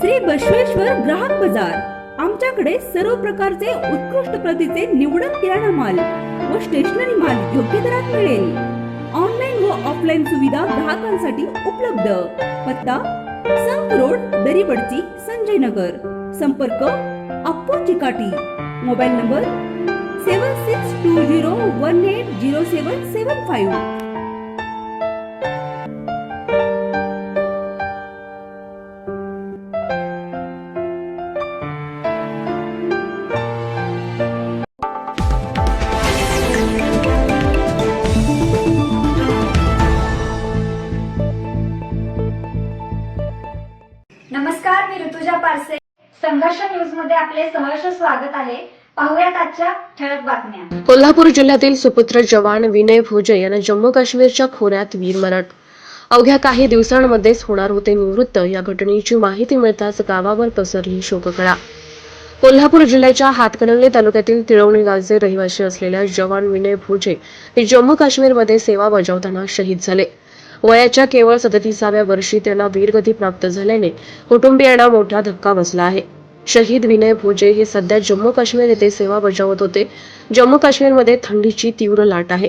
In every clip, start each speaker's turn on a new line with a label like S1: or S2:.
S1: श्री बसवेश्वर ग्राहक बाजार. आमच्याकडे सर्व प्रकारचे उत्कृष्ट प्रतीचे निवडक किराणा माल व स्टेशनरी माल योग्य दरात मिळेल. ऑनलाईन व ऑफलाईन सुविधा ग्राहकांसाठी उपलब्ध. पत्ता संत रोड दरीबडची संजय नगर संपर्क Appu Chikati. Mobile number seven six two zero one eight zero seven seven five
S2: नमस्कार मी ऋतुजा पारसे. संघर्ष न्यूजमध्ये आपले सहर्ष स्वागत आहे. आजच्या ठळक बातम्या.
S3: कोल्हापूर जिल्ह्यातील सुपुत्र जवान विनय भोजे यांना जम्मू काश्मीरच्या खोऱ्यात वीरमरण अवघ्या काही दिवसांमध्येच होणार होते निवृत्त. या घटनेची माहिती मिळताच गावावर पसरली शोककळा. कोल्हापूर जिल्ह्याच्या हातकणंगले तालुक्यातील तिळवणी गावचे रहिवासी असलेल्या जवान विनय भोजे हे जम्मू काश्मीरमध्ये सेवा बजावताना शहीद झाले. वयाच्या केवळ सदतीसाव्या वर्षी त्यांना वीरगती प्राप्त झाल्याने कुटुंबियांना मोठा धक्का बसला आहे. शहीद विनय भोजे हे सध्या जम्मू काश्मीर येथे सेवा बजावत होते. जम्मू काश्मीरमध्ये थंडीची तीव्र लाट आहे.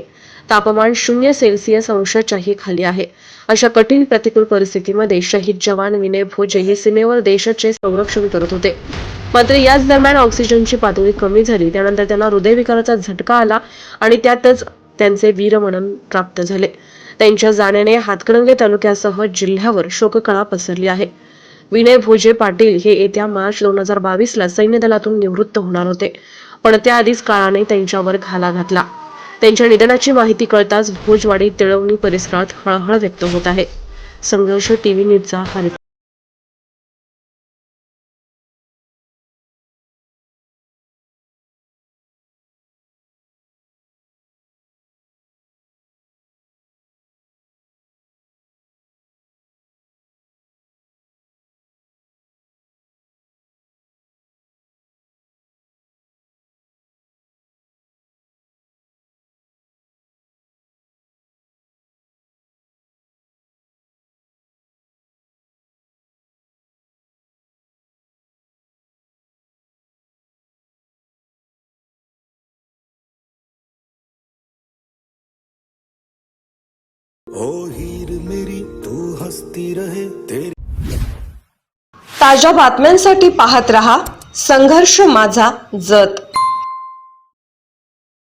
S3: तापमान शून्य सेल्सिअस अंशाच्याही खाली आहे. अशा कठीण प्रतिकूल परिस्थितीमध्ये शहीद जवान विनय भोजे हे सीमेवर देशाचे संरक्षण करत होते. मात्र याच दरम्यान ऑक्सिजनची पातळी कमी झाली. त्यानंतर त्यांना हृदयविकाराचा झटका आला आणि त्यातच त्यांचे वीरमरण प्राप्त झाले. त्यांच्या जाण्याने हातकणंगले तालुक्यासह जिल्ह्यावर शोककळा पसरली आहे. विनय भोजे पाटील हे येत्या मार्च दोन हजार बावीस ला सैन्य दलातून निवृत्त होणार होते पण त्याआधीच काळाने त्यांच्यावर घाला घातला. त्यांच्या निधनाची माहिती कळताच भोजवाडी तिळवणी परिसरात हळहळ व्यक्त होत आहे. संघर्ष टीव्ही न्यूजचा हा
S4: ताज्या बातम्यांसाठी पाहत रहा संघर्ष माझा जत.